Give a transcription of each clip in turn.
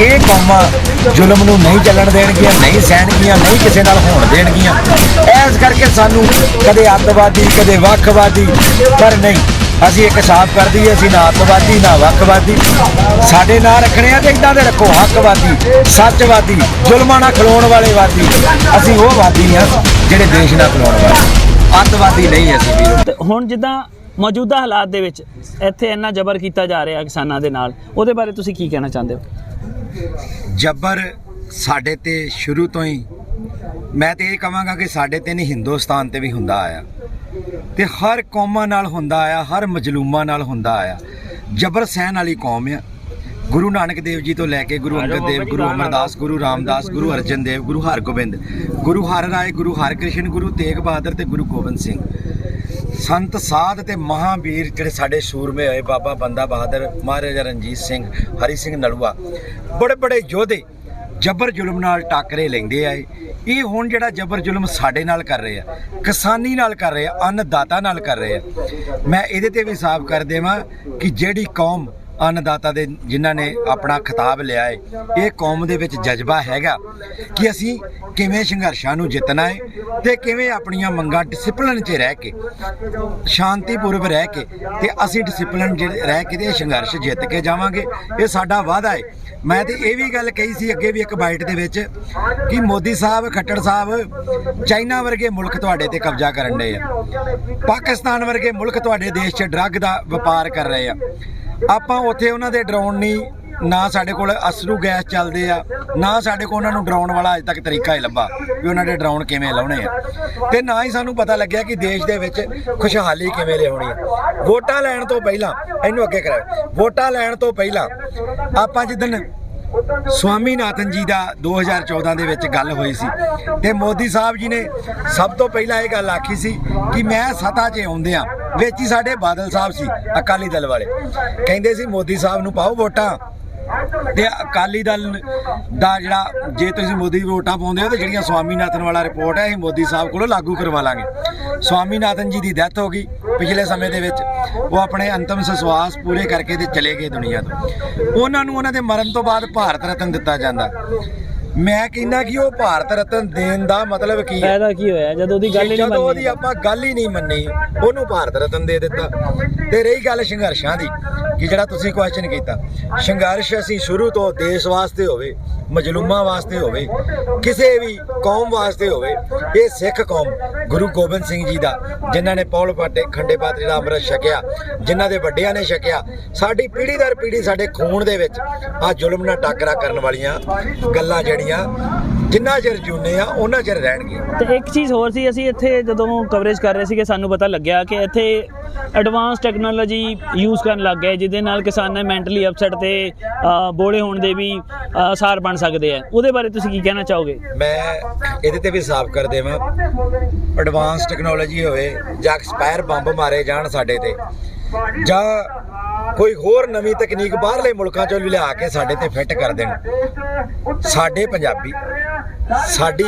ਇਹ ਕੌਮਾਂ ਜ਼ੁਲਮ ਨੂੰ ਨਹੀਂ ਚੱਲਣ ਦੇਣਗੀਆਂ, ਨਹੀਂ ਸਹਿਣਗੀਆਂ, ਨਹੀਂ ਕਿਸੇ ਨਾਲ ਹੋਣ ਦੇਣਗੀਆਂ। ਐਸ ਕਰਕੇ ਸਾਨੂੰ ਕਦੇ ਅੱਤਵਾਦੀ, ਕਦੇ ਵੱਖਵਾਦੀ, ਪਰ ਨਹੀਂ, ਅਸੀਂ ਇੱਕ ਸਾਫ਼ ਕਰ ਦਈਏ, ਅਸੀਂ ਨਾ ਅੱਤਵਾਦੀ, ਨਾ ਵੱਖਵਾਦੀ। ਸਾਡੇ ਨਾਂ ਰੱਖਣੇ ਆ ਤੇ ਇਦਾਂ ਦੇ ਰੱਖੋ, ਹੱਕਵਾਦੀ, ਸੱਚਵਾਦੀ, ਜ਼ੁਲਮਾਂ ਨਾਲ ਖਲੋਣ ਵਾਲੇ ਵਾਦੀ। ਅਸੀਂ ਉਹ ਵਾਦੀ ਆ ਜਿਹੜੇ ਦੇਸ਼ ਨਾਲ ਖਲੋਣ ਵਾਲੇ। ਅੱਤਵਾਦੀ ਨਹੀਂ ਅਸੀਂ ਵੀਰੋ। ਹੁਣ ਜਿੱਦਾਂ ਮੌਜੂਦਾ ਹਾਲਾਤ ਦੇ ਵਿੱਚ ਇੱਥੇ ਇੰਨਾ ਜ਼ਬਰ ਕੀਤਾ ਜਾ ਰਿਹਾ ਕਿਸਾਨਾਂ ਦੇ ਨਾਲ, ਉਹਦੇ ਬਾਰੇ ਤੁਸੀਂ ਕੀ ਕਹਿਣਾ ਚਾਹੁੰਦੇ ਹੋ? ਜਬਰ ਸਾਡੇ ਤੇ ਸ਼ੁਰੂ ਤੋਂ ਹੀ, ਮੈਂ ਤੇ ਇਹ ਕਹਾਂਗਾ ਕਿ ਸਾਡੇ ਤੇ ਨਹੀਂ, ਹਿੰਦੁਸਤਾਨ ਤੇ ਵੀ ਹੁੰਦਾ ਆਇਆ। ਤੇ ਹਰ ਕੌਮਾਂ ਨਾਲ ਹੁੰਦਾ ਆਇਆ, ਹਰ ਮਜਲੂਮਾਂ ਨਾਲ ਹੁੰਦਾ ਆਇਆ। ਜਬਰ ਸਹਿਣ ਵਾਲੀ ਕੌਮ ਆ। ਗੁਰੂ ਨਾਨਕ ਦੇਵ ਜੀ ਤੋਂ ਲੈ ਕੇ ਗੁਰੂ ਅੰਗਦ ਦੇਵ, ਗੁਰੂ ਅਮਰਦਾਸ, ਗੁਰੂ ਰਾਮਦਾਸ, ਗੁਰੂ ਅਰਜਨ ਦੇਵ, ਗੁਰੂ ਹਰਗੋਬਿੰਦ, ਗੁਰੂ ਹਰ ਰਾਏ, ਗੁਰੂ ਹਰਕ੍ਰਿਸ਼ਨ, ਗੁਰੂ ਤੇਗ ਬਹਾਦਰ ਤੇ ਗੁਰੂ ਗੋਬਿੰਦ ਸਿੰਘ। ਸੰਤ ਸਾਧ ਤੇ ਮਹਾਵੀਰ ਜਿਹੜੇ ਸਾਡੇ ਸੂਰਮੇ ਹੋਏ, ਬਾਬਾ ਬੰਦਾ ਬਹਾਦਰ, ਮਹਾਰਾਜਾ ਰਣਜੀਤ ਸਿੰਘ, ਹਰੀ ਸਿੰਘ ਨਲੂਆ ਬੜੇ ਬੜੇ ਯੋਧੇ ਜਬਰ ਜ਼ੁਲਮ ਨਾਲ ਟਾਕਰੇ ਲੈਂਦੇ ਆਏ ਇਹ। ਹੁਣ ਜਿਹੜਾ ਜਬਰ ਜ਼ੁਲਮ ਸਾਡੇ ਨਾਲ ਕਰ ਰਹੇ ਆ, ਕਿਸਾਨੀ ਨਾਲ ਕਰ ਰਹੇ ਆ, ਅੰਨਦਾਤਾ ਨਾਲ ਕਰ ਰਹੇ ਆ। ਮੈਂ ਇਹਦੇ ਤੇ ਵੀ ਸਾਫ਼ ਕਰ ਦੇਵਾਂ ਕਿ ਜਿਹੜੀ ਕੌਮ ਅੰਨਦਾਤਾ ਦੇ ਜਿਨ੍ਹਾਂ ਨੇ ਆਪਣਾ ਖਿਤਾਬ ਲਿਆ ਹੈ, ਇਹ ਕੌਮ ਦੇ ਵਿੱਚ ਜਜ਼ਬਾ ਹੈਗਾ ਕਿ ਅਸੀਂ ਕਿਵੇਂ ਸੰਘਰਸ਼ਾਂ ਨੂੰ ਜਿੱਤਣਾ ਹੈ ਤੇ ਕਿਵੇਂ ਆਪਣੀਆਂ ਮੰਗਾਂ ਡਿਸਪਲਨ 'ਚ ਰਹਿ ਕੇ, ਸ਼ਾਂਤੀਪੂਰਵ ਰਹਿ ਕੇ ਤੇ ਅਸੀਂ ਡਿਸਪਲਿਨ 'ਚ ਰਹਿ ਕੇ ਤੇ ਇਹ ਸੰਘਰਸ਼ ਜਿੱਤ ਕੇ ਜਾਵਾਂਗੇ। ਇਹ ਸਾਡਾ ਵਾਅਦਾ ਹੈ। ਮੈਂ ਤੇ ਇਹ ਵੀ ਗੱਲ ਕਹੀ ਸੀ ਅੱਗੇ ਵੀ ਇੱਕ ਬਾਈਟ ਦੇ ਵਿੱਚ ਕਿ ਮੋਦੀ ਸਾਹਿਬ, ਖੱਟੜ ਸਾਹਿਬ ਚਾਈਨਾ ਵਰਗੇ ਮੁਲਕ ਤੁਹਾਡੇ ਤੇ ਕਬਜ਼ਾ ਕਰਨ ਦੇ ਆ। ਪਾਕਿਸਤਾਨ ਵਰਗੇ ਮੁਲਕ ਤੁਹਾਡੇ ਦੇਸ਼ 'ਚ ਡਰੱਗ ਦਾ ਵਪਾਰ ਕਰ ਰਹੇ ਆ। ਆਪਾਂ ਉੱਥੇ ਉਹਨਾਂ ਦੇ ਡਰਾਉਣ ਨਹੀਂ, ਨਾ ਸਾਡੇ ਕੋਲ ਅਸਰੂ ਗੈਸ ਚੱਲਦੇ ਆ, ਨਾ ਸਾਡੇ ਕੋਲ ਉਹਨਾਂ ਨੂੰ ਡਰਾਉਣ ਵਾਲਾ ਅਜੇ ਤੱਕ ਤਰੀਕਾ ਹੀ ਲੱਭਾ ਵੀ ਉਹਨਾਂ ਦੇ ਡਰਾਉਣ ਕਿਵੇਂ ਲਾਉਣੇ ਆ। ਤੇ ਨਾ ਹੀ ਸਾਨੂੰ ਪਤਾ ਲੱਗਿਆ ਕਿ ਦੇਸ਼ ਦੇ ਵਿੱਚ ਖੁਸ਼ਹਾਲੀ ਕਿਵੇਂ ਲਿਆਉਣੀ ਹੈ ਵੋਟਾਂ ਲੈਣ ਤੋਂ ਪਹਿਲਾਂ, ਇਹਨੂੰ ਅੱਗੇ ਕਰਾਓ, ਵੋਟਾਂ ਲੈਣ ਤੋਂ ਪਹਿਲਾਂ ਆਪਾਂ ਜਿੱਦਣ ਸਵਾਮੀਨਾਥਨ ਜੀ ਦਾ 2014 ਦੇ ਵਿੱਚ ਗੱਲ ਹੋਈ ਸੀ ਤੇ ਮੋਦੀ ਸਾਹਿਬ ਜੀ ਨੇ ਸਭ ਤੋਂ ਪਹਿਲਾਂ ਇਹ ਗੱਲ ਆਖੀ ਸੀ ਕਿ ਮੈਂ ਸੱਤਾ 'ਚ ਆਉਂਦਿਆਂ ਵਿੱਚ ਹੀ ਸਾਡੇ ਬਾਦਲ ਸਾਹਿਬ ਸੀ, ਅਕਾਲੀ ਦਲ ਵਾਲੇ। ਕਹਿੰਦੇ ਸੀ ਮੋਦੀ ਸਾਹਿਬ ਨੂੰ ਪਾਓ ਵੋਟਾਂ। ਤੇ ਅਕਾਲੀ ਦਲ ਦਾ ਜਿਹੜਾ, ਜੇ ਤੁਸੀਂ ਮੋਦੀ ਵੋਟਾਂ ਪਾਉਂਦੇ ਹੋ ਤੇ ਜਿਹੜੀਆਂ ਸਵਾਮੀਨਾਥਨ ਵਾਲਾ ਰਿਪੋਰਟ ਹੈ, ਇਹ ਮੋਦੀ ਸਾਹਿਬ ਕੋਲੋਂ ਲਾਗੂ ਕਰਵਾ ਲਾਂਗੇ। ਸਵਾਮੀਨਾਥਨ ਜੀ ਦੀ ਡੈਥ ਹੋ ਗਈ ਪਿਛਲੇ ਸਮੇਂ ਦੇ ਵਿੱਚ। ਉਹ ਆਪਣੇ ਅੰਤਮ ਸੰਸਵਾਸ ਪੂਰੇ ਕਰਕੇ ਤੇ ਚਲੇ ਗਏ ਦੁਨੀਆ ਤੋਂ। ਉਹਨਾਂ ਨੂੰ ਉਹਨਾਂ ਦੇ ਮਰਨ ਤੋਂ ਬਾਅਦ ਭਾਰਤ ਰਤਨ ਦਿੱਤਾ ਜਾਂਦਾ। ਮੈਂ ਕਹਿੰਦਾ ਕਿ ਉਹ ਭਾਰਤ ਰਤਨ ਦੇਣ ਦਾ ਮਤਲਬ ਕੀ ਹੈ? ਫਾਇਦਾ ਕੀ ਹੋਇਆ? ਜਦੋਂ ਉਹਦੀ ਗੱਲ ਹੀ ਨਹੀਂ ਜਦੋਂ ਉਹਦੀ ਮੰਨੀ ਆਪਾਂ ਗੱਲ ਹੀ ਨਹੀਂ ਮੰਨੀ ਉਹਨੂੰ ਭਾਰਤ ਰਤਨ ਦੇ ਦਿੱਤਾ। ਤੇ ਰਹੀ ਗੱਲ ਸੰਘਰਸ਼ਾਂ ਦੀ ਕਿ ਜਿਹੜਾ ਤੁਸੀਂ ਕੁਐਸਚਨ ਕੀਤਾ ਸੰਘਰਸ਼ ਅਸੀਂ ਸ਼ੁਰੂ ਤੋਂ ਦੇਸ਼ ਵਾਸਤੇ ਹੋਵੇ ਮਜਲੂਮਾਂ ਵਾਸਤੇ ਹੋਵੇ ਕਿਸੇ ਵੀ ਕੌਮ ਵਾਸਤੇ ਹੋਵੇ ਇਹ ਸਿੱਖ ਕੌਮ ਗੁਰੂ ਗੋਬਿੰਦ ਸਿੰਘ ਜੀ ਦਾ ਜਿਨ੍ਹਾਂ ਨੇ ਪੌਲ ਪਾਟੇ ਖੰਡੇ ਪਾਤ ਜਿਹੜਾ ਅੰਮ੍ਰਿਤ ਛਕਿਆ ਜਿਨ੍ਹਾਂ ਦੇ ਵੱਡਿਆਂ ਨੇ ਛਕਿਆ ਸਾਡੀ ਪੀੜ੍ਹੀ ਦਰ ਪੀੜ੍ਹੀ ਸਾਡੇ ਖੂਨ ਦੇ ਵਿੱਚ ਆ ਜ਼ੁਲਮ ਨਾਲ ਟਾਕਰਾ ਕਰਨ ਵਾਲੀਆਂ ਗੱਲਾਂ ਜਿਹੜੀਆਂ ਜਿੰਨਾ ਚਿਰ ਜੂਨੇ ਆ ਉਹਨਾਂ ਚਿਰ ਰਹਿਣਗੀਆਂ ਤੇ ਇੱਕ ਚੀਜ਼ ਹੋਰ ਸੀ ਅਸੀਂ ਇੱਥੇ ਜਦੋਂ ਕਵਰੇਜ ਕਰ ਰਹੇ ਸੀਗੇ ਸਾਨੂੰ ਪਤਾ ਲੱਗਿਆ ਕਿ ਇੱਥੇ ਐਡਵਾਂਸ ਟੈਕਨੋਲੋਜੀ ਯੂਜ਼ ਕਰਨ ਲੱਗ ਗਏ ਜਿਹਦੇ ਨਾਲ ਕਿਸਾਨ ਮੈਂਟਲੀ ਅਪਸੈਟ ਤੇ ਬੋਲੇ ਹੋਣ ਦੇ ਵੀ ਅ, ਆਸਾਰ ਬਣ ਸਕਦੇ ਆ। ਉਹਦੇ ਬਾਰੇ ਤੁਸੀਂ ਕੀ ਕਹਿਣਾ ਚਾਹੋਗੇ? ਮੈਂ ਇਹਦੇ ਤੇ ਵੀ ਸਾਫ਼ ਕਰ ਦੇਵਾਂ ਐਡਵਾਂਸ ਟੈਕਨੋਲੋਜੀ ਹੋਵੇ ਜਾਂ ਐਕਸਪਾਇਰ ਬੰਬ ਮਾਰੇ ਜਾਣ ਸਾਡੇ ਤੇ ਜਾਂ ਕੋਈ ਹੋਰ ਨਵੀਂ ਤਕਨੀਕ ਬਾਹਰਲੇ ਮੁਲਕਾਂ ਚੋਂ ਵੀ ਲਿਆ ਕੇ ਸਾਡੇ ਤੇ ਫਿੱਟ ਕਰ ਦੇਣ। ਸਾਡੇ ਪੰਜਾਬੀ, ਸਾਡੀ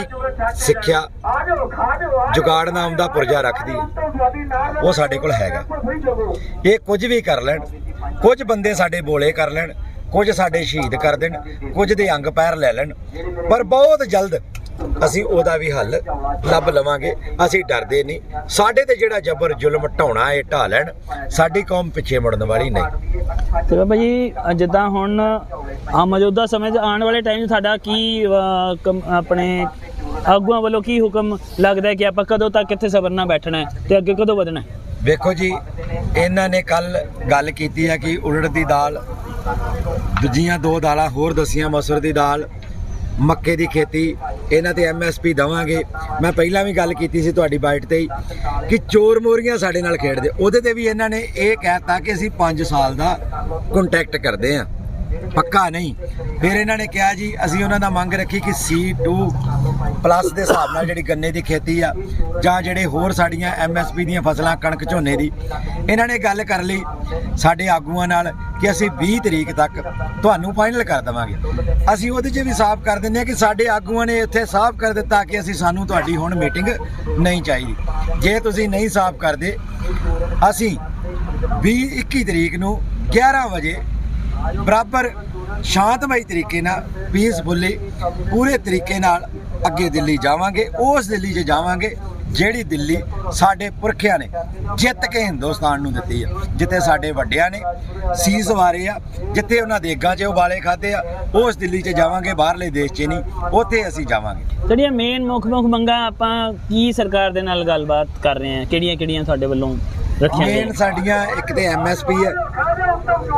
ਸਿੱਖਿਆ ਜੁਗਾੜ ਨਾਮ ਦਾ ਪੁਰਜਾ ਰੱਖਦੀ ਹੈ। ਉਹ ਸਾਡੇ ਕੋਲ ਹੈਗਾ। ਇਹ ਕੁਝ ਵੀ ਕਰ ਲੈਣ, ਕੁਝ ਬੰਦੇ ਸਾਡੇ ਬੋਲੇ ਕਰ ਲੈਣ, ਕੁਝ ਸਾਡੇ ਸ਼ਹੀਦ ਕਰ ਦੇਣ, ਕੁਝ ਦੇ ਅੰਗ ਪੈਰ ਲੈ ਲੈਣ, ਪਰ ਬਹੁਤ ਜਲਦ ਅਸੀਂ ਉਹਦਾ ਵੀ ਹੱਲ ਲੱਭ ਲਵਾਂਗੇ। ਅਸੀਂ ਡਰਦੇ ਨਹੀਂ। ਸਾਡੇ ਤੇ ਜਿਹੜਾ ਜ਼ਬਰ ਜ਼ੁਲਮ ਢਾਉਣਾ ਇਹ ਢਾ ਲੈਣ ਸਾਡੀ ਕੌਮ ਪਿੱਛੇ ਮੁੜਨ ਵਾਲੀ ਨਹੀਂ। ਤੇ ਬਾਬਾ ਜੀ ਜਿੱਦਾਂ ਹੁਣ ਆ ਮੌਜੂਦਾ ਸਮੇਂ 'ਚ ਆਉਣ ਵਾਲੇ ਟਾਈਮ 'ਚ ਸਾਡਾ ਕੀ ਆਪਣੇ ਆਗੂਆਂ ਵੱਲੋਂ ਕੀ ਹੁਕਮ ਲੱਗਦਾ ਕਿ ਆਪਾਂ ਕਦੋਂ ਤੱਕ ਇੱਥੇ ਸਬਰ ਨਾਲ ਬੈਠਣਾ ਹੈ ਤੇ ਅੱਗੇ ਕਦੋਂ ਵਧਣਾ ਹੈ? ਵੇਖੋ ਜੀ ਇਹਨਾਂ ਨੇ ਕੱਲ ਗੱਲ ਕੀਤੀ ਹੈ ਕਿ ਉੜਦ ਦੀ ਦਾਲ ਦੂਜੀਆਂ ਦੋ ਦਾਲਾਂ ਹੋਰ ਦਸੀਆਂ ਮਸਰ ਦੀ ਦਾਲ ਮੱਕੇ ਦੀ ਖੇਤੀ, ਇਹਨਾਂ ਤੇ ਐਮਐਸਪੀ ਦਵਾਂਗੇ। ਮੈਂ ਪਹਿਲਾਂ ਵੀ ਗੱਲ ਕੀਤੀ ਸੀ ਤੁਹਾਡੀ ਬਾਈਟ ਤੇ ਹੀ ਕਿ ਚੋਰ ਮੋਰੀਆਂ ਸਾਡੇ ਨਾਲ ਖੇਡਦੇ। ਉਹਦੇ ਤੇ ਵੀ ਇਹਨਾਂ ਨੇ ਇਹ ਕਹਿਤਾ ਕਿ ਅਸੀਂ 5 ਸਾਲ ਦਾ ਕੰਟੈਕਟ ਕਰਦੇ ਹਾਂ। ਪੱਕਾ ਨਹੀਂ। ਫਿਰ ਇਹਨਾਂ ਨੇ ਕਿਹਾ ਜੀ, ਅਸੀਂ ਉਹਨਾਂ ਦਾ ਮੰਗ ਰੱਖੀ ਕਿ C2 ਪਲੱਸ ਦੇ ਹਿਸਾਬ ਨਾਲ ਜਿਹੜੀ ਗੰਨੇ ਦੀ ਖੇਤੀ ਆ, ਜਾਂ ਜਿਹੜੇ ਹੋਰ ਸਾਡੀਆਂ ਐਮਐਸਪੀ ਦੀਆਂ ਫਸਲਾਂ ਕਣਕ ਝੋਨੇ ਦੀ, ਇਹਨਾਂ ਨੇ ਗੱਲ ਕਰ ਲਈ ਸਾਡੇ ਆਗੂਆਂ ਨਾਲ ਕਿ ਅਸੀਂ 20 ਤਰੀਕ ਤੱਕ ਤੁਹਾਨੂੰ ਫਾਈਨਲ ਕਰ ਦੇਵਾਂਗੇ। ਅਸੀਂ ਉਹਦੇ 'ਚ ਵੀ ਸਾਫ਼ ਕਰ ਦਿੰਦੇ ਹਾਂ ਕਿ ਸਾਡੇ ਆਗੂਆਂ ਨੇ ਇੱਥੇ ਸਾਫ਼ ਕਰ ਦਿੱਤਾ ਕਿ ਅਸੀਂ ਸਾਨੂੰ ਤੁਹਾਡੀ ਹੁਣ ਮੀਟਿੰਗ ਨਹੀਂ ਚਾਹੀਦੀ। ਜੇ ਤੁਸੀਂ ਨਹੀਂ ਸਾਫ਼ ਕਰਦੇ, ਅਸੀਂ 20 21 ਤਰੀਕ ਨੂੰ 11 ਵਜੇ ਬਰਾਬਰ ਸ਼ਾਂਤਮਈ ਤਰੀਕੇ ਨਾਲ ਪੀਸਫੁਲੀ ਪੂਰੇ ਤਰੀਕੇ ਨਾਲ ਅੱਗੇ ਦਿੱਲੀ ਜਾਵਾਂਗੇ, ਉਸ ਦਿੱਲੀ 'ਚ ਜਾਵਾਂਗੇ ਜਿਹੜੀ ਦਿੱਲੀ ਸਾਡੇ ਪੁਰਖਿਆਂ ਨੇ ਜਿੱਤ ਕੇ ਹਿੰਦੁਸਤਾਨ ਨੂੰ ਦਿੱਤੀ ਆ। ਜਿੱਥੇ ਸਾਡੇ ਵੱਡਿਆਂ ਨੇ ਸੀਸ ਵਾਰੇ ਆ, ਜਿੱਥੇ ਉਹਨਾਂ ਦੇਗਾਂ 'ਚ ਉਬਾਲੇ ਖਾਦੇ ਆ, ਉਸ ਦਿੱਲੀ 'ਚ ਜਾਵਾਂਗੇ, ਬਾਹਰਲੇ ਦੇਸ਼ 'ਚ ਨਹੀਂ, ਉੱਥੇ ਅਸੀਂ ਜਾਵਾਂਗੇ। ਜਿਹੜੀਆਂ ਮੇਨ ਮੁੱਖ ਮੁੱਖ ਮੰਗਾਂ ਆਪਾਂ ਕੀ ਸਰਕਾਰ ਦੇ ਨਾਲ ਗੱਲਬਾਤ ਕਰ ਰਹੇ ਹਾਂ? ਕਿਹੜੀਆਂ ਕਿਹੜੀਆਂ ਤੁਹਾਡੇ ਵੱਲੋਂ ਮੇਨ ਗਈਆਂ ਸਾਡੀਆਂ ਇੱਕ ਤੇ ਐਮਐਸਪੀ ਹੈ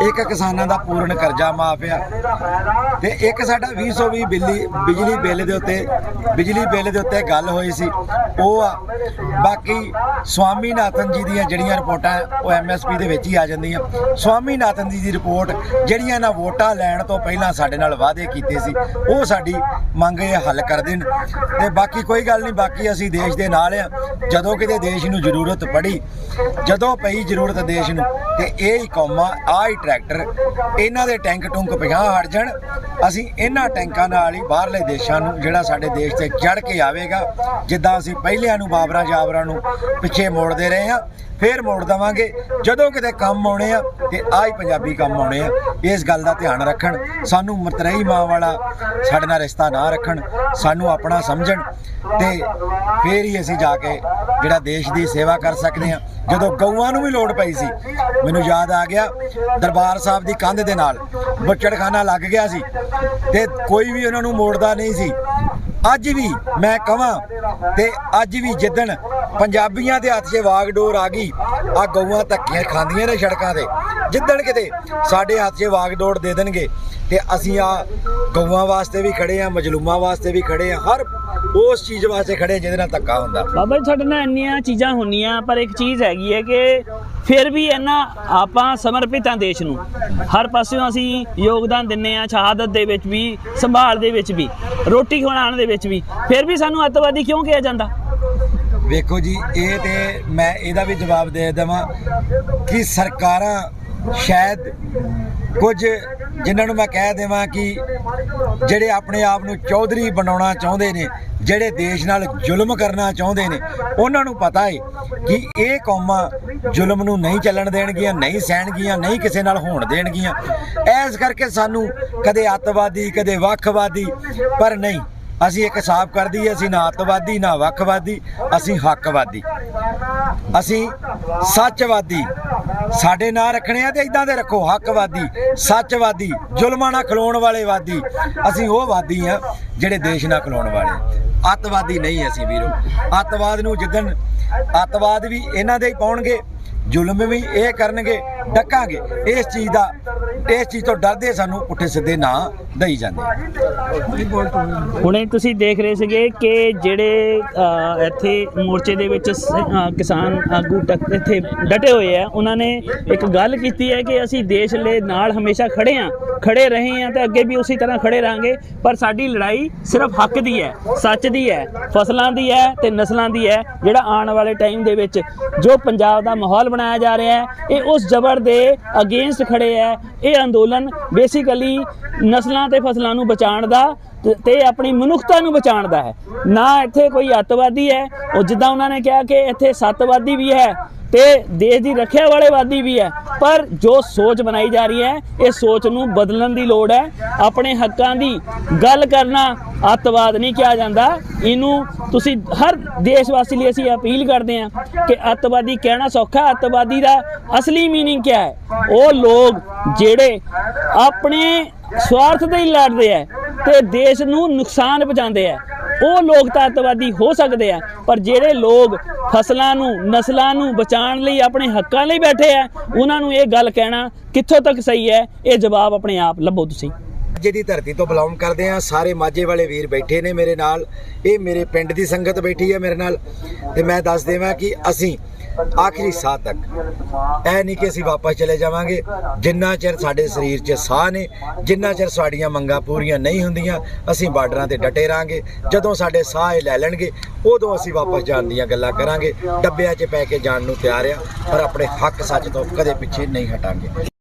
ਇੱਕ ਕਿਸਾਨਾਂ ਦਾ ਪੂਰਨ ਕਰਜ਼ਾ ਮਾਫ ਆ ਤੇ ਇੱਕ ਸਾਡਾ 220 ਬਿੱਲੀ ਬਿਜਲੀ ਬਿੱਲ ਦੇ ਉੱਤੇ ਬਿਜਲੀ ਬਿੱਲ ਦੇ ਉੱਤੇ ਗੱਲ ਹੋਈ ਸੀ। ਉਹ ਆ। ਬਾਕੀ ਸਵਾਮੀਨਾਥਨ ਜੀ ਦੀਆਂ ਜਿਹੜੀਆਂ ਰਿਪੋਰਟਾਂ ਹੈ, ਉਹ ਐਮਐਸਪੀ ਦੇ ਵਿੱਚ ਹੀ ਆ ਜਾਂਦੀਆਂ। ਸਵਾਮੀਨਾਥਨ ਜੀ ਦੀ ਰਿਪੋਰਟ ਜਿਹੜੀਆਂ ਨਾ ਵੋਟਾਂ ਲੈਣ ਤੋਂ ਪਹਿਲਾਂ ਸਾਡੇ ਨਾਲ ਵਾਅਦੇ ਕੀਤੇ ਸੀ ਉਹ ਸਾਡੀ ਮੰਗ ਇਹ ਹੱਲ ਕਰ ਦੇਣ। ਤੇ ਬਾਕੀ ਕੋਈ ਗੱਲ ਨਹੀਂ ਬਾਕੀ ਅਸੀਂ ਦੇਸ਼ ਦੇ ਨਾਲ ਆ। ਜਦੋਂ ਕਿਤੇ ਦੇਸ਼ ਨੂੰ ਜ਼ਰੂਰਤ ਪੜੀ ਜਦੋਂ ਪਈ ਜ਼ਰੂਰਤ ਦੇਸ਼ ਨੂੰ, ਤੇ ਇਹ ਹੀ ਕੌਮਾਂ ਆਹ ਹੀ ਟਰੈਕਟਰ, ਇਹਨਾਂ ਦੇ ਟੈਂਕ ਟੁੰਕ 50 ਹਟ ਜਾਣ, ਅਸੀਂ ਇਹਨਾਂ ਟੈਂਕਾਂ ਨਾਲ ਹੀ ਬਾਹਰਲੇ ਦੇਸ਼ਾਂ ਨੂੰ, ਜਿਹੜਾ ਸਾਡੇ ਦੇਸ਼ ਤੇ ਚੜ ਕੇ ਆਵੇਗਾ, ਜਿੱਦਾਂ ਅਸੀਂ ਪਹਿਲਿਆਂ ਨੂੰ ਬਾਬਰਾਂ ਜਾਬਰਾਂ ਨੂੰ ਪਿੱਛੇ ਮੋੜਦੇ ਰਹੇ ਹਾਂ, ਫੇਰ ਮੋੜ ਦਵਾਂਗੇ, ਜਦੋਂ ਕਿਤੇ ਕੰਮ ਆਉਣੇ ਆ, ਤੇ ਆਹ ਹੀ ਪੰਜਾਬੀ ਕੰਮ ਆਉਣੇ ਆ, ਇਸ ਗੱਲ ਦਾ ਧਿਆਨ ਰੱਖਣ, ਸਾਨੂੰ ਮਤਰੇਈ ਮਾਂ ਵਾਲਾ ਸਾਡੇ ਨਾਲ ਰਿਸ਼ਤਾ ਨਾ ਰੱਖਣ, ਸਾਨੂੰ ਆਪਣਾ ਸਮਝਣ, ਤੇ ਫੇਰ ਹੀ ਅਸੀਂ ਜਾ ਕੇ ਜਿਹੜਾ ਦੇਸ਼ ਦੀ ਸੇਵਾ ਕਰ ਸਕਦੇ ਹਾਂ, ਜਦੋਂ ਗਊਆਂ ਨੂੰ ਵੀ ਲੋੜ ਪਈ ਸੀ। ਮੈਨੂੰ ਯਾਦ ਆ ਗਿਆ, ਦਰਬਾਰ ਸਾਹਿਬ ਦੀ ਕੰਧ ਦੇ ਨਾਲ ਬੁੱਚੜਖਾਨਾ ਲੱਗ ਗਿਆ ਸੀ ਤੇ ਕੋਈ ਵੀ ਉਹਨਾਂ ਨੂੰ ਮੋੜਦਾ ਨਹੀਂ ਸੀ। ਅੱਜ ਵੀ ਮੈਂ ਕਹਾਂ ਤੇ ਅੱਜ ਵੀ ਜਿੱਦਣ ਪੰਜਾਬੀਆਂ ਦੇ ਹੱਥ 'ਚ ਵਾਗਡੋਰ ਆ ਗਈ ਆ ਗਊਆਂ ਧੱਕੀਆਂ ਖਾਂਦੀਆਂ ਨੇ ਸੜਕਾਂ ਤੇ। ਜਿੱਦਣ ਕਿਤੇ ਸਾਡੇ ਹੱਥ 'ਚ ਵਾਗਡੋਰ ਦੇ ਦੇਣਗੇ ਤੇ ਅਸੀਂ ਆ ਗਊਆਂ ਵਾਸਤੇ ਵੀ ਖੜੇ ਆ ਮਜਲੂਮਾਂ ਵਾਸਤੇ ਵੀ ਖੜੇ ਆ ਹਰ ਉਸ ਚੀਜ਼ ਵਾਸਤੇ ਖੜੇ ਜਿਹਦੇ ਨਾਲ ਧੱਕਾ ਹੁੰਦਾ। ਬਾਬਾ ਜੀ ਸਾਡੇ ਨਾਲ ਇੰਨੀਆਂ ਚੀਜ਼ਾਂ ਹੁੰਦੀਆਂ ਪਰ ਇੱਕ ਚੀਜ਼ ਹੈਗੀ ਹੈ ਕਿ ਫਿਰ ਵੀ ਇਹਨਾਂ ਆਪਾਂ ਸਮਰਪਿਤ ਹਾਂ ਦੇਸ਼ ਨੂੰ। ਹਰ ਪਾਸਿਓਂ ਅਸੀਂ ਯੋਗਦਾਨ ਦਿੰਨੇ ਆ ਸ਼ਹਾਦਤ ਦੇ ਵਿੱਚ ਵੀ ਸੰਭਾਲ ਦੇ ਵਿੱਚ ਵੀ ਰੋਟੀ ਖਵਾਉਣ ਦੇ ਵਿੱਚ ਵੀ। ਫਿਰ ਵੀ ਸਾਨੂੰ ਅੱਤਵਾਦੀ ਕਿਉਂ ਕਿਹਾ ਜਾਂਦਾ? ਵੇਖੋ ਜੀ ਇਹ ਤੇ ਮੈਂ ਇਹਦਾ ਵੀ ਜਵਾਬ ਦੇ ਦੇਵਾਂ ਕਿ ਸਰਕਾਰਾਂ ਸ਼ਾਇਦ ਕੁਝ ਜਿਨ੍ਹਾਂ ਨੂੰ ਮੈਂ ਕਹਿ ਦੇਵਾਂ ਕਿ ਜਿਹੜੇ ਆਪਣੇ ਆਪ ਨੂੰ ਚੌਧਰੀ ਬਣਾਉਣਾ ਚਾਹੁੰਦੇ ਨੇ, ਜਿਹੜੇ ਦੇਸ਼ ਨਾਲ ਜ਼ੁਲਮ ਕਰਨਾ ਚਾਹੁੰਦੇ ਨੇ, ਉਹਨਾਂ ਨੂੰ ਪਤਾ ਹੈ ਕਿ ਇਹ ਕੌਮਾਂ ਜ਼ੁਲਮ ਨੂੰ ਨਹੀਂ ਚੱਲਣ ਦੇਣਗੀਆਂ, ਨਹੀਂ ਸਹਿਣਗੀਆਂ, ਨਹੀਂ ਕਿਸੇ ਨਾਲ ਹੋਣ ਦੇਣਗੀਆਂ। ਐਸ ਕਰਕੇ ਸਾਨੂੰ ਕਦੇ ਅੱਤਵਾਦੀ, ਕਦੇ ਵੱਖਵਾਦੀ, ਪਰ ਨਹੀਂ, ਅਸੀਂ ਇੱਕ ਹਿਸਾਬ ਕਰਦੀ ਅਸੀਂ ਨਾ ਅੱਤਵਾਦੀ, ਨਾ ਵੱਖਵਾਦੀ, ਅਸੀਂ ਹੱਕਵਾਦੀ। ਅਸੀਂ ਸੱਚਵਾਦੀ ਸਾਡੇ ਨਾਂ ਰੱਖਣੇ ਆ ਤੇ ਇਦਾਂ ਦੇ ਰੱਖੋ, ਹੱਕਵਾਦੀ, ਸੱਚਵਾਦੀ, ਜ਼ੁਲਮਾਂ ਨਾਲ ਖਲੋਣ ਵਾਲੇ ਵਾਦੀ। ਅਸੀਂ ਉਹ ਵਾਦੀ ਆ ਜਿਹੜੇ ਦੇਸ਼ ਨਾਲ ਖਲੋਣ ਵਾਲੇ ਅੱਤਵਾਦੀ ਨਹੀਂ ਅਸੀਂ ਵੀਰੋ। ਅੱਤਵਾਦ ਨੂੰ ਜਿੱਦਣ ਅੱਤਵਾਦ ਵੀ ਇਹਨਾਂ ਦੇ ਹੀ ਪਾਉਣਗੇ, ਜ਼ੁਲਮ ਵੀ ਇਹ ਕਰਨਗੇ, ਡੱਕਾਂਗੇ। ਇਸ ਚੀਜ਼ ਦਾ ਇਸ ਚੀਜ਼ ਤੋਂ ਡਰਦੇ ਸਾਨੂੰ ਪੁੱਠੇ ਸਿੱਧੇ ਨਾ ਦਈ ਜਾਂਦੇ। ਹੁਣੇ ਤੁਸੀਂ ਦੇਖ ਰਹੇ ਸੀਗੇ ਕਿ ਜਿਹੜੇ ਇੱਥੇ ਮੋਰਚੇ ਦੇ ਵਿੱਚ ਕਿਸਾਨ ਆਗੂ ਇੱਥੇ ਡਟੇ ਹੋਏ ਆ, ਉਹਨਾਂ ਨੇ ਇੱਕ ਗੱਲ ਕੀਤੀ ਹੈ ਕਿ ਅਸੀਂ ਦੇਸ਼ ਦੇ ਨਾਲ ਹਮੇਸ਼ਾ ਖੜੇ ਆ ਖੜੇ ਰਹੇ ਆ ਤੇ ਅੱਗੇ ਵੀ ਉਸੇ ਤਰ੍ਹਾਂ ਖੜੇ ਰਹਾਂਗੇ, ਪਰ ਸਾਡੀ ਲੜਾਈ ਸਿਰਫ ਹੱਕ ਦੀ ਹੈ, ਸੱਚ ਦੀ ਹੈ, ਫਸਲਾਂ ਦੀ ਹੈ ਤੇ ਨਸਲਾਂ ਦੀ ਹੈ, ਜਿਹੜਾ ਆਉਣ ਵਾਲੇ ਟਾਈਮ ਦੇ ਵਿੱਚ ਜੋ ਪੰਜਾਬ ਦਾ ਮਾਹੌਲ ਬਣਾਇਆ ਜਾ ਰਿਹਾ ਹੈ, ਇਹ ਉਸ ਜ਼ਬਰ ਦੇ ਅਗੇਂਸਟ ਖੜੇ ਹੈ ਇਹ ਅੰਦੋਲਨ ਬੇਸਿਕਲੀ ਨਸਲਾਂ ਤੇ ਫਸਲਾਂ ਨੂੰ ਬਚਾਉਣ ਦਾ ਤੇ- ਤੇ ਆਪਣੀ ਮਨੁੱਖਤਾ ਨੂੰ ਬਚਾਉਣ ਦਾ ਹੈ। ਨਾ ਇੱਥੇ ਕੋਈ ਅੱਤਵਾਦੀ ਹੈ। ਉਹ ਜਿੱਦਾਂ ਉਹਨਾਂ ਨੇ ਕਿਹਾ ਕਿ ਇੱਥੇ ਸੱਤਵਾਦੀ ਵੀ ਹੈ ਤੇ ਦੇਸ਼ ਦੀ ਰੱਖਿਆ ਵਾਲੇ ਵਾਦੀ ਵੀ ਹੈ। ਪਰ ਜੋ ਸੋਚ ਬਣਾਈ ਜਾ ਰਹੀ ਹੈ, ਇਹ ਸੋਚ ਨੂੰ ਬਦਲਣ ਦੀ ਲੋੜ ਹੈ। ਆਪਣੇ ਹੱਕਾਂ ਦੀ ਗੱਲ ਕਰਨਾ ਅੱਤਵਾਦ ਨਹੀਂ ਕਿਹਾ ਜਾਂਦਾ। ਇਹਨੂੰ ਤੁਸੀਂ ਹਰ ਦੇਸ਼ ਵਾਸੀ ਲਈ ਅਸੀਂ ਅਪੀਲ ਕਰਦੇ ਹਾਂ ਕਿ ਅੱਤਵਾਦੀ ਕਹਿਣਾ ਸੌਖਾ ਅੱਤਵਾਦੀ ਦਾ ਅਸਲੀ ਮੀਨਿੰਗ ਕੀ ਹੈ? ਉਹ ਲੋਕ ਜਿਹੜੇ ਆਪਣੇ ਸਵਾਰਥ ਦੇ ਹੀ ਲੜਦੇ ਆ ਤੇ ਦੇਸ਼ ਨੂੰ ਨੁਕਸਾਨ ਪਹੁੰਚਾਉਂਦੇ ਆ ਉਹ ਲੋਕ ਹੋ ਸਕਦੇ ਆ, ਪਰ ਜਿਹੜੇ ਲੋਕ ਫਸਲਾਂ ਨੂੰ, ਨਸਲਾਂ ਨੂੰ ਬਚਾਉਣ ਲਈ ਆਪਣੇ ਹੱਕਾਂ ਲਈ ਬੈਠੇ ਆ, ਉਹਨਾਂ ਨੂੰ ਇਹ ਗੱਲ ਕਹਿਣਾ ਕਿੱਥੋਂ ਤੱਕ ਸਹੀ ਹੈ? ਇਹ ਜਵਾਬ ਆਪਣੇ ਆਪ ਲੱਭੋ ਤੁਸੀਂ। ਮਾਝੇ ਦੀ ਧਰਤੀ ਤੋਂ ਬਿਲੋਂਗ ਕਰਦੇ ਆ, ਸਾਰੇ ਮਾਝੇ ਵਾਲੇ ਵੀਰ ਬੈਠੇ ਨੇ ਮੇਰੇ ਨਾਲ। ਇਹ ਮੇਰੇ ਪਿੰਡ ਦੀ ਸੰਗਤ ਬੈਠੀ ਹੈ ਮੇਰੇ ਨਾਲ। ਤੇ ਮੈਂ ਦੱਸ ਦੇਵਾਂ ਕਿ ਅਸੀਂ ਆਖਰੀ ਸਾਹ ਤੱਕ। ਇਹ ਨਹੀਂ ਕਿ ਅਸੀਂ ਵਾਪਸ ਚਲੇ ਜਾਵਾਂਗੇ। ਜਿੰਨਾ ਚਿਰ ਸਾਡੇ ਸਰੀਰ 'ਚ ਸਾਹ ਨੇ ਜਿੰਨਾ ਚਿਰ ਸਾਡੀਆਂ ਮੰਗਾਂ ਪੂਰੀਆਂ ਨਹੀਂ ਹੁੰਦੀਆਂ, ਅਸੀਂ ਬਾਰਡਰਾਂ ਤੇ ਡਟੇ ਰਾਂਗੇ ਜਦੋਂ ਸਾਡੇ ਸਾਹ ਇਹ ਲੈ ਲੈਣਗੇ, ਉਦੋਂ ਅਸੀਂ ਵਾਪਸ ਜਾਣ ਦੀਆਂ ਗੱਲਾਂ ਕਰਾਂਗੇ। ਡੱਬਿਆਂ 'ਚ ਪੈ ਕੇ ਜਾਣ ਨੂੰ ਤਿਆਰ ਆ, ਪਰ ਆਪਣੇ ਹੱਕ ਸੱਚ ਤੋਂ ਕਦੇ ਪਿੱਛੇ ਨਹੀਂ ਹਟਾਂਗੇ।